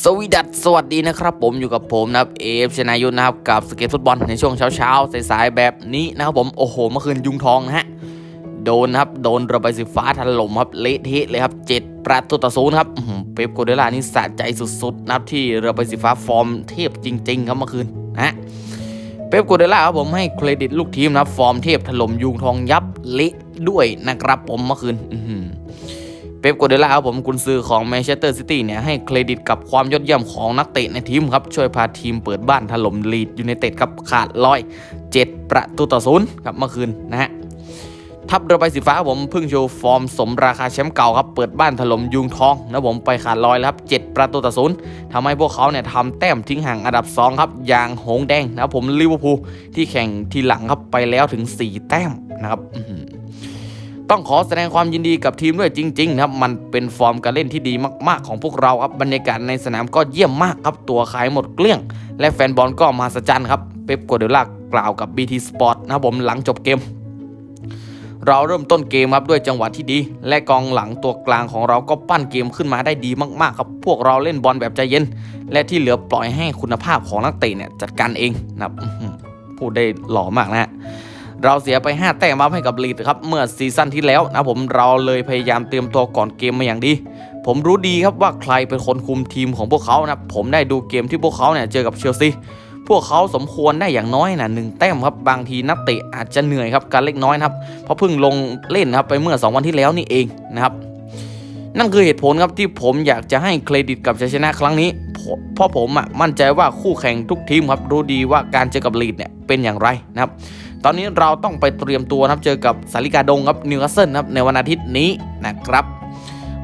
สวีดัสสวัสดีนะครับผมอยู่กับผมนะครับเอฟชนายุทธนะครับกับสเก็ตฟุตบอลในช่วงเช้าๆสายๆแบบนี้นะครับผมโอ้โหเมื่อคืนยุงทองนะฮะโดนครับโดนระบายสีฟ้าถล่มครับเละเทะเลยครับเจ็ดประตูต่อศูนย์ครับเป๊ปโกเดล่านี่สะใจสุดๆนะครับที่ระบายสีฟ้าฟอร์มเทพจริง ๆ ครับเมื่อคืนนะฮะเป๊ปโกเดล่าครับผมให้เครดิตลูกทีมนะครับฟอร์มเทพถล่มยุงทองยับเละด้วยนะครับผมเมื่อคืนอื เป๊ปโกเดล่าครับผมกุนซือของแมนเชสเตอร์ซิตี้เนี่ยให้เครดิตกับความยอดเยี่ยมของนักเตะในทีมครับ ช่วยพาทีมเปิดบ้านถล่มลีดยูไนเต็ดครับขาดลอย7ประตูต่อศูนย์ครับเมื่อคืนนะฮะทัพเรือใบสีฟ้าผมเพิ่งโชว์ฟอร์มสมราคาแชมป์เก่าครับ เปิดบ้านถล่มยุงทองนะผมไปขาดลอยแล้วครับ 7 ประตูต่อศูนย์ทำให้พวกเขาเนี่ยทำแต้มทิ้งห่างอันดับ 2 ครับ อย่างหงแดงนะผมลิเวอร์พูลที่แข่งทีหลังครับไปแล้วถึง 4 แต้มนะครับ ต้องขอแสดงความยินดีกับทีมด้วยจริงๆนะครับมันเป็นฟอร์มการเล่นที่ดีมาก ๆ ของพวกเราครับบรรยากาศในสนามก็เยี่ยมมากครับตัวขายหมดเกลี้ยง และแฟนบอลก็มหัศจรรย์ครับเป๊ปโกเดล่ากล่าวกับ BT Sport นะครับผมหลังจบเกม เราเริ่มต้นเกมครับด้วยจังหวะที่ดี และกองหลังตัวกลางของเราก็ปั้นเกมขึ้นมาได้ดีมากๆครับพวกเราเล่นบอลแบบใจเย็น และที่เหลือปล่อยให้คุณภาพของนักเตะเนี่ยจัดการเองนะครับพูดได้หล่อมากนะฮะ เราเสียไป 5 แต้มมาให้กับลีดครับเมื่อซีซั่นที่แล้วนะผมเราเลยพยายามเตรียมตัวก่อนเกมมาอย่างดี ผมรู้ดีครับว่าใครเป็นคนคุมทีมของพวกเขานะผมได้ดูเกมที่พวกเขาเนี่ยเจอกับเชลซีพวกเขาสมควรได้อย่างน้อยนะหนึ่งแต้มครับบางทีนักเตะอาจจะเหนื่อยครับการเล็กน้อยนะครับเพราะเพิ่งลงเล่นนะครับไปเมื่อ 2 วันที่แล้วนี่เองนะครับ นั่นคือเหตุผลครับที่ผมอยากจะให้เครดิตกับชัยชนะครั้งนี้ เพราะผมอะมั่นใจว่าคู่แข่งทุกทีมครับรู้ดีว่าการเจอกับลีดเนี่ยเป็นอย่างไรนะครับตอนนี้เราต้องไปเตรียมตัวนะครับเจอกับสาริกาดงครับนิวคาสเซิลนะครับในวันอาทิตย์นี้นะครับ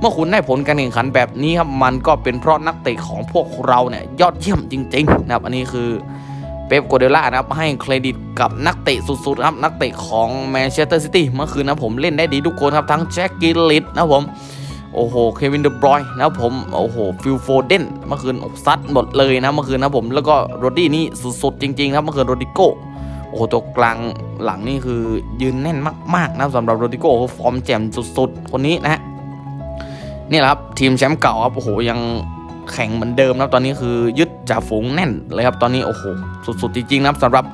เมื่อคุณได้ผลการแข่งขันแบบนี้ครับมันก็เป็นเพราะนักเตะของพวกเราเนี่ยยอดเยี่ยมจริงๆนะครับอันนี้คือเป๊ปโกเดล่านะครับให้เครดิตกับนักเตะสุดๆครับนักเตะของแมนเชสเตอร์ซิตี้เมื่อคืนนะผมเล่นได้ดีทุกคนครับทั้งแจ็คกิลลิตนะผม โอ้โห เควินเดอะบรอยนะครับผม โอ้โห ฟิลโฟเดน เมื่อคืนซัดหมดเลยนะ เมื่อคืนนะผม แล้วก็โรดี้นี่สุดๆ จริงๆครับ เมื่อคืนโรดิโก้ โอ้โห ตัวกลางหลังนี่คือยืนแน่นมากๆนะสำหรับโรดิโก้คือฟอร์มแจ่มสุดๆ คนนี้นะฮะ นี่แหละครับ ทีมแชมป์เก่าครับ โอ้โห ยังแข่งเหมือนเดิมนะตอนนี้คือยึดจ่าฝูงแน่นเลยครับ ตอนนี้โอ้โห สุดๆ จริงๆนะสำหรับ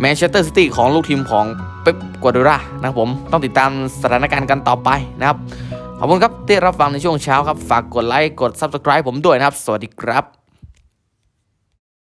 แมนเชสเตอร์ซิตี้ของลูกทีมของเป๊ปกัวเดรานะครับผม ต้องติดตามสถานการณ์กันต่อไปนะครับ ขอบคุณครับที่รับฟังในช่วงเช้าครับ ฝากกดไลค์ กด Subscribe ผมด้วยนะครับ สวัสดีครับ